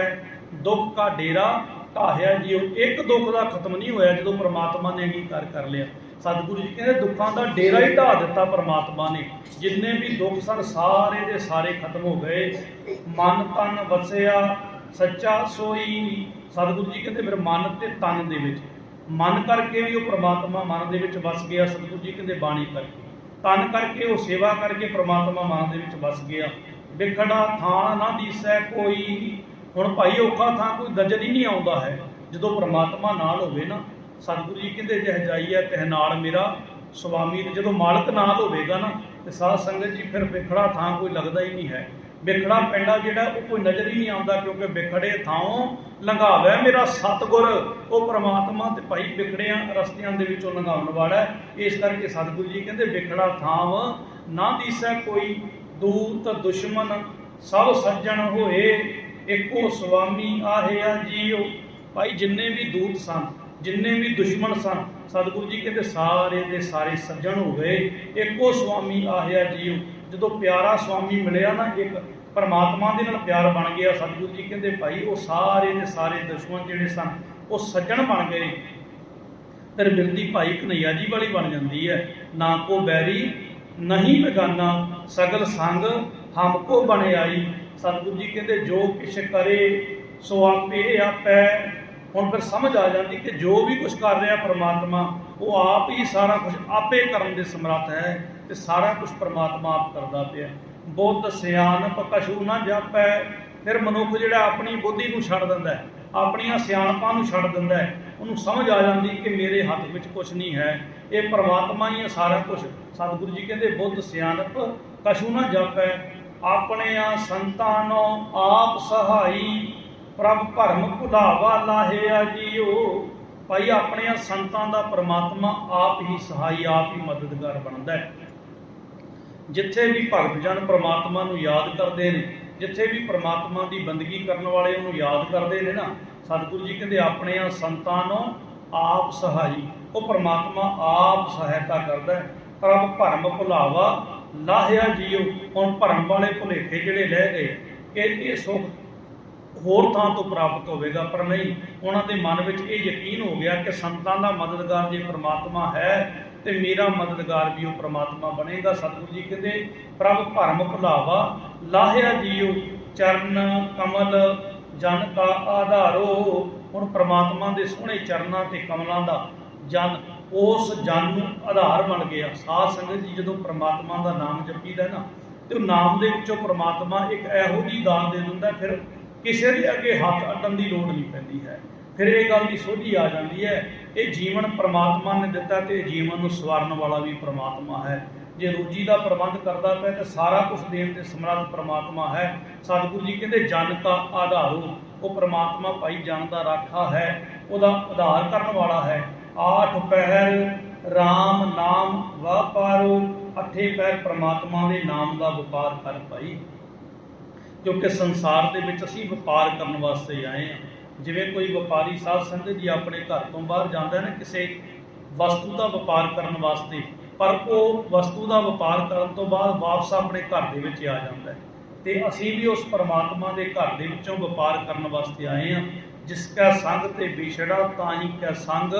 [SPEAKER 1] ਦੁੱਖ ਕਾ ਡੇਰਾ, ਢਾਹਿਆ ਜਿਉ। ਇੱਕ ਦੁੱਖ ਦਾ ਖਤਮ ਨਹੀਂ ਹੋਇਆ ਜਦੋਂ ਪ੍ਰਮਾਤਮਾ ਨੇ ਅੰਗੀਕਾਰ ਕਰ ਲਿਆ। ਸਤਿਗੁਰੂ ਜੀ ਕਹਿੰਦੇ, ਦੁੱਖਾਂ ਦਾ ਡੇਰਾ ਹੀ ਢਾ ਦਿੱਤਾ ਪ੍ਰਮਾਤਮਾ ਨੇ। ਜਿੰਨੇ ਵੀ ਦੁੱਖ ਸਨ, ਸਾਰੇ ਦੇ ਸਾਰੇ ਖਤਮ ਹੋ ਗਏ। ਮਨ ਤਨ ਵਸਿਆ ਸੱਚਾ ਸੋਈ ਸਤਿਗੁਰੂ ਜੀ ਕਹਿੰਦੇ ਫਿਰ ਮਨ ਤੇ ਤਨ ਦੇ ਵਿੱਚ। ਮਨ ਕਰਕੇ ਵੀ ਉਹ ਪ੍ਰਮਾਤਮਾ ਮਨ ਦੇ ਵਿੱਚ ਵਸ ਗਿਆ, ਸਤਿਗੁਰੂ ਜੀ ਕਹਿੰਦੇ ਬਾਣੀ ਕਰਕੇ। ਤਨ ਕਰਕੇ ਉਹ ਸੇਵਾ ਕਰਕੇ ਪ੍ਰਮਾਤਮਾ ਮਨ ਦੇ ਵਿੱਚ ਵਸ ਗਿਆ। ਵਿਖੜਾ ਥਾਂ ਨਾ ਦੀਸੈ ਕੋਈ। ਹੁਣ ਭਾਈ ਔਖਾ ਥਾਂ ਕੋਈ ਨਜ਼ਰ ਹੀ ਨਹੀਂ ਆਉਂਦਾ ਹੈ। ਜਦੋਂ ਪ੍ਰਮਾਤਮਾ ਨਾਲ ਹੋਵੇ ਨਾ, ਸਤਿਗੁਰੂ ਜੀ ਕਹਿੰਦੇ, ਜਹ ਜਾਈਐ, ਤਹ ਨਾਲ ਮੇਰਾ ਸੁਆਮੀ। ਤੇ ਜਦੋਂ ਮਾਲਕ ਨਾਲ ਹੋਵੇਗਾ ਨਾ, ਤੇ ਸਾਧ ਸੰਗਤ ਜੀ ਫਿਰ ਵਿਖੜਾ ਥਾਂ ਕੋਈ ਲੱਗਦਾ ਹੀ ਨਹੀਂ ਹੈ। ਵਿਖੜਾ ਪਿੰਡਾ ਜਿਹੜਾ ਉਹ ਕੋਈ ਨਜ਼ਰ ਹੀ ਨਹੀਂ ਆਉਂਦਾ ਕਿਉਂਕਿ ਵਿਖੜੇ ਥਾਂ ਲੰਘਾਵੇ ਮੇਰਾ ਸਤਗੁਰ, ਉਹ ਪ੍ਰਮਾਤਮਾ ਤੇ ਭਾਈ ਵਿਖੜਿਆਂ ਰਸਤਿਆਂ ਦੇ ਵਿੱਚੋਂ ਲੰਘਾਉਣ ਵਾਲਾ ਇਸ ਕਰਕੇ ਸਤਿਗੁਰੂ ਜੀ ਕਹਿੰਦੇ, ਵਿਖੜਾ ਥਾਂ ਨਾ ਦੀਸੈ ਕੋਈ, ਦੂਤ, ਦੁਸ਼ਮਨ, ਸਭ ਸੱਜਣ ਹੋਏ, ਇੱਕੋ ਸੁਆਮੀ ਆਹਿਆ ਜੀਓ। ਭਾਈ, ਜਿੰਨੇ ਵੀ ਦੂਤ ਸਨ, ਜਿੰਨੇ ਵੀ ਦੁਸ਼ਮਣ ਸਨ, ਸਤਿਗੁਰੂ ਜੀ ਕਹਿੰਦੇ, ਸਾਰੇ ਦੇ ਸਾਰੇ ਸੱਜਣ ਹੋ ਗਏ, ਇੱਕੋ ਸੁਆਮੀ ਆਹਿਆ ਜੀਓ। ਜਦੋਂ ਪਿਆਰਾ ਸੁਆਮੀ ਮਿਲਿਆ ਨਾ, ਇੱਕ ਪਰਮਾਤਮਾ ਦੇ ਨਾਲ ਪਿਆਰ ਬਣ ਗਿਆ, ਸਤਿਗੁਰੂ ਜੀ ਕਹਿੰਦੇ, ਭਾਈ, ਉਹ ਸਾਰੇ ਦੇ ਸਾਰੇ ਦੁਸ਼ਮਣ ਜਿਹੜੇ ਸਨ, ਉਹ ਸੱਜਣ ਬਣ ਗਏ ਫਿਰ ਬਿਰਦੀ ਭਾਈ ਕਨਈਆ ਜੀ ਵਾਲੀ ਬਣ ਜਾਂਦੀ ਹੈ। ਨਾ ਕੋ ਬੈਰੀ ਨਹੀਂ ਬੇਗਾਨਾ, ਸਗਲ ਸੰਗ ਹਮਕੋ ਬਣੇ ਆਈ। ਸਤਿਗੁਰੂ ਜੀ ਕਹਿੰਦੇ, ਜੋ ਕਿਛ ਕਰੇ, ਸੋ ਆਪੇ ਆਪੈ। ਹੁਣ ਫਿਰ ਸਮਝ ਆ ਜਾਂਦੀ ਕਿ ਜੋ ਵੀ ਕੁਝ ਕਰ ਰਿਹਾ ਪ੍ਰਮਾਤਮਾ, ਉਹ ਆਪ ਹੀ ਸਾਰਾ ਕੁਝ ਆਪੇ ਕਰਨ ਦੇ ਸਮਰੱਥ ਹੈ। ਤੇ ਸਾਰਾ ਕੁਝ ਪ੍ਰਮਾਤਮਾ ਆਪ ਕਰਦਾ ਪਿਆ। ਬੁੱਧ ਸਿਆਣਪ ਕਸ਼ੂ ਨਾ ਜਾਪੈ, ਫਿਰ ਮਨੁੱਖ ਜਿਹੜਾ ਆਪਣੀ ਬੁੱਧੀ ਨੂੰ ਛੱਡ ਦਿੰਦਾ ਹੈ, ਆਪਣੀਆਂ ਸਿਆਣਪਾਂ ਨੂੰ ਛੱਡ ਦਿੰਦਾ ਹੈ, ਉਹਨੂੰ ਸਮਝ ਆ ਜਾਂਦੀ ਕਿ ਮੇਰੇ ਹੱਥ ਵਿੱਚ ਕੁਝ ਨਹੀਂ ਹੈ। ਇਹ ਪ੍ਰਮਾਤਮਾ ਹੀ ਹੈ ਸਾਰਾ ਕੁਝ ਸਤਿਗੁਰੂ ਜੀ ਕਹਿੰਦੇ, ਬੁੱਧ ਸਿਆਣਪ ਕਸ਼ੂ ਨਾ ਜਾਪੈ, ਆਪਣਿਆਂ ਸੰਤਾਨੋ ਆਪ ਸਹਾਈ, ਪ੍ਰਭ ਭਰਮ ਭੁਲਾਵਾ ਲਾਹਿਆ ਜੀਓ ਭਾਈ, ਆਪਣਿਆਂ ਸੰਤਾਂ ਦਾ ਪ੍ਰਮਾਤਮਾ ਆਪ ਹੀ ਸਹਾਈ, ਆਪ ਹੀ ਮਦਦਗਾਰ ਬਣਦਾ ਹੈ। ਜਿੱਥੇ ਵੀ ਭਗਤ ਜਨ ਪ੍ਰਮਾਤਮਾ ਨੂੰ ਯਾਦ ਕਰਦੇ ਨੇ, ਜਿੱਥੇ ਵੀ ਪ੍ਰਮਾਤਮਾ ਦੀ ਬੰਦਗੀ ਕਰਨ ਵਾਲੇ ਉਹਨੂੰ ਯਾਦ ਕਰਦੇ ਨੇ ਨਾ, ਸਤਿਗੁਰੂ ਜੀ ਕਹਿੰਦੇ ਆਪਣਿਆਂ ਸੰਤਾਂ ਨੂੰ ਆਪ ਸਹਾਈ। ਉਹ ਪ੍ਰਮਾਤਮਾ ਆਪ ਸਹਾਇਤਾ ਕਰਦਾ ਹੈ। ਪ੍ਰਭ ਭਰਮ ਭੁਲਾਵਾ, ਲਾਹਿਆ ਜੀਓ। ਹੁਣ ਭਰਮ ਵਾਲੇ ਭੁਲੇਖੇ ਜਿਹੜੇ ਲੈ ਗਏ, ਕਿ ਇਹ ਸੁਖ ਹੋਰ ਥਾਂ ਤੋਂ ਪ੍ਰਾਪਤ ਹੋਵੇਗਾ, ਪਰ ਨਹੀਂ। ਉਹਨਾਂ ਦੇ ਮਨ ਵਿੱਚ ਇਹ ਯਕੀਨ ਹੋ ਗਿਆ ਕਿ ਸੰਤਾਂ ਦਾ ਮਦਦਗਾਰ ਜੇ ਪ੍ਰਮਾਤਮਾ ਹੈ ਤੇ ਮੇਰਾ ਮਦਦਗਾਰ ਵੀ ਉਹ ਪ੍ਰਮਾਤਮਾ ਬਣੇਗਾ, ਸਤਿਗੁਰੂ ਜੀ ਕਹਿੰਦੇ, ਪ੍ਰਭ ਭਰਮ ਭੁਲਾਵਾ ਲਾਹਿਆ ਜੀਓ, ਚਰਨ ਕਮਲ ਜਨ ਕਾ ਆਧਾਰੋ। ਹੁਣ ਪ੍ਰਮਾਤਮਾ ਦੇ ਸੋਹਣੇ ਚਰਨਾਂ ਤੇ ਕਮਲਾਂ ਦਾ ਜਨ, ਉਸ ਜਨ ਨੂੰ ਆਧਾਰ ਬਣ ਗਿਆ। ਸਾਧ ਸੰਗਤ ਜੀ ਜਦੋਂ ਪ੍ਰਮਾਤਮਾ ਦਾ ਨਾਮ ਜਪੀਦਾ ਨਾ, ਤੇ ਉਹ ਨਾਮ ਦੇ ਵਿੱਚੋਂ ਪ੍ਰਮਾਤਮਾ ਇੱਕ ਇਹੋ ਜੀ ਦਾਨ ਦੇ ਦਿੰਦਾ, ਫਿਰ ਕਿਸੇ ਦੇ ਅੱਗੇ ਹੱਥ ਅੱਡਣ ਦੀ ਲੋੜ ਨਹੀਂ ਪੈਂਦੀ ਹੈ। ਫਿਰ ਇਹ ਗੱਲ ਦੀ ਸੋਝੀ ਆ ਜਾਂਦੀ ਹੈ ਇਹ ਜੀਵਨ ਪ੍ਰਮਾਤਮਾ ਨੇ ਦਿੱਤਾ ਤੇ ਜੀਵਨ ਨੂੰ ਸਵਾਰਨ ਵਾਲਾ ਵੀ ਪ੍ਰਮਾਤਮਾ ਹੈ। ਜੇ ਰੋਜੀ ਦਾ ਪ੍ਰਬੰਧ ਕਰਦਾ ਪਿਆ ਤੇ ਸਾਰਾ ਕੁਝ ਦੇਣ ਤੇ ਸਮਰੱਥ ਪ੍ਰਮਾਤਮਾ ਹੈ। ਸਤਿਗੁਰੂ ਜੀ ਕਹਿੰਦੇ, ਜਨ ਕਾ ਆਧਾਰੋ। ਉਹ ਪ੍ਰਮਾਤਮਾ ਭਾਈ ਜਨ ਦਾ ਰਾਖਾ ਹੈ। ਉਹਦਾ ਆਧਾਰ ਕਰਨ ਵਾਲਾ ਹੈ। ਆਠ ਪਹਿਰ RAM ਨਾਮ ਵਾਪਾਰੋ ਅੱਠੇ ਪੈਰ ਪ੍ਰਮਾਤਮਾ ਦੇ ਨਾਮ ਦਾ ਵਪਾਰ ਕਰ ਭਾਈ। ਕਿਉਂਕਿ ਸੰਸਾਰ ਦੇ ਵਿੱਚ ਅਸੀਂ ਵਪਾਰ ਕਰਨ ਵਾਸਤੇ ਆਏ ਹਾਂ। ਜਿਵੇਂ ਕੋਈ ਵਪਾਰੀ ਸਾਧ ਸੰਗਤ ਜੀ ਆਪਣੇ ਘਰ ਤੋਂ ਬਾਹਰ ਜਾਂਦਾ ਨਾ ਕਿਸੇ ਵਸਤੂ ਦਾ ਵਪਾਰ ਕਰਨ ਵਾਸਤੇ, ਪਰ ਉਹ ਵਸਤੂ ਦਾ ਵਪਾਰ ਕਰਨ ਤੋਂ ਬਾਅਦ ਵਾਪਸ ਆਪਣੇ ਘਰ ਦੇ ਵਿੱਚ ਆ ਜਾਂਦਾ ਹੈ। ਤੇ ਅਸੀਂ ਵੀ ਉਸ ਪਰਮਾਤਮਾ ਦੇ ਘਰ ਦੇ ਵਿੱਚੋਂ ਵਪਾਰ ਕਰਨ ਵਾਸਤੇ ਆਏ ਹਾਂ। ਜਿਸ ਕਾ ਸੰਗ ਤੇ ਵਿਛੜਾ ਤਾਂ ਹੀ ਕਾ ਸੰਗ।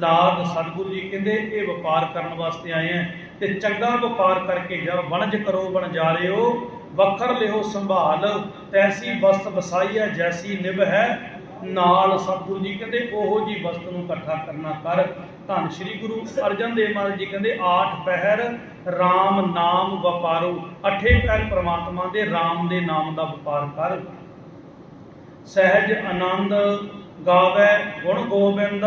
[SPEAKER 1] ਲਾਗ ਸਤਿਗੁਰੂ ਜੀ ਕਹਿੰਦੇ, ਇਹ ਵਪਾਰ ਕਰਨ ਵਾਸਤੇ ਆਏ ਆ ਤੇ ਚੰਗਾ ਵਪਾਰ ਕਰਕੇ ਜਾ ਵਣਜ ਕਰੋ, ਵਣਜਾਰਿਓ, ਵਖਰ ਲਿਓ ਸੰਭਾਲ। ਤੈਸੀ ਵਸਤ ਵਸਾਈ ਹੈ, ਜੈਸੀ ਨਿਭ ਹੈ ਨਾਲ ਸਤਿਗੁਰੂ ਜੀ ਕਹਿੰਦੇ, ਉਹੋ ਜੀ ਵਸਤ ਨੂੰ ਇਕੱਠਾ ਕਰਨਾ ਕਰ। ਧੰਨ ਸ਼੍ਰੀ ਗੁਰੂ ਅਰਜਨ ਦੇਵ ਮਹਾਰਾਜ ਜੀ ਕਹਿੰਦੇ, ਆਠ ਪਹਿਰ RAM ਨਾਮ ਵਪਾਰੋ। ਅਠੇ ਪਹਿਰ ਪ੍ਰਮਾਤਮਾ ਦੇ RAM ਦੇ ਨਾਮ ਦਾ ਵਪਾਰ ਕਰ। ਸਹਿਜ ਆਨੰਦ ਗਾਵੇ, ਗੁਣ ਗੋਬਿੰਦ।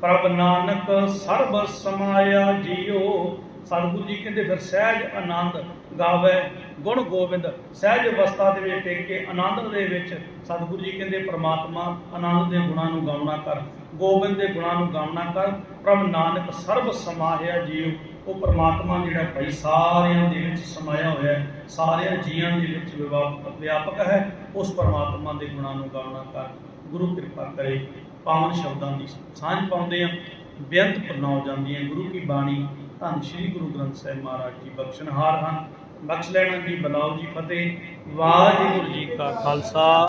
[SPEAKER 1] ਪ੍ਰਭ ਨਾਨਕ ਸਰਬ ਸਮਾਇਆ ਜੀਓ। ਸਤਿਗੁਰੂ ਜੀ ਕਹਿੰਦੇ, ਫਿਰ ਸਹਿਜ ਆਨੰਦ ਗਾਵੇ ਗੁਣ ਗੋਬਿੰਦ। ਸਹਿਜ ਅਵਸਥਾ ਦੇ ਵਿੱਚ ਟਿਕ ਕੇ ਆਨੰਦ ਦੇ ਵਿੱਚ ਸਤਿਗੁਰੂ ਜੀ ਕਹਿੰਦੇ, ਪ੍ਰਮਾਤਮਾ ਆਨੰਦ ਦੇ ਗੁਣਾਂ ਨੂੰ ਗਾਉਣਾ ਕਰ, ਗੋਬਿੰਦ ਦੇ ਗੁਣਾਂ ਨੂੰ ਗਾਉਣਾ ਕਰ। ਪ੍ਰਭ ਨਾਨਕ ਸਰਬ ਸਮਾਇਆ ਜੀਓ ਉਹ ਪ੍ਰਮਾਤਮਾ ਜਿਹੜਾ ਭਾਈ ਸਾਰਿਆਂ ਦੇ ਵਿੱਚ ਸਮਾਇਆ ਹੋਇਆ ਹੈ, ਸਾਰਿਆਂ ਜੀਆਂ ਦੇ ਵਿੱਚ ਵਿਆਪਕ ਹੈ, ਉਸ ਪ੍ਰਮਾਤਮਾ ਦੇ ਗੁਣਾਂ ਨੂੰ ਗਾਉਣਾ ਕਰ। ਗੁਰੂ ਕਿਰਪਾ ਕਰੇ, ਪਾਵਨ ਸ਼ਬਦਾਂ ਦੀ ਸਾਂਝ ਪਾਉਂਦੇ ਆ ਬੇਅੰਤ ਪ੍ਰਣਾਉ ਜਾਂਦੀ ਹੈ ਗੁਰੂ ਕੀ ਬਾਣੀ ਧੰਨ ਸ਼੍ਰੀ ਗੁਰੂ ਗ੍ਰੰਥ ਸਾਹਿਬ ਮਹਾਰਾਜ ਜੀ, ਬਖਸ਼ਣਹਾਰ ਹਨ। ਬਖਸ਼ ਲੈਣਾ ਜੀ ਬਲਾਉ ਜੀ ਫਤਿਹ। ਵਾਹਿਗੁਰੂ ਜੀ ਕਾ ਖਾਲਸਾ।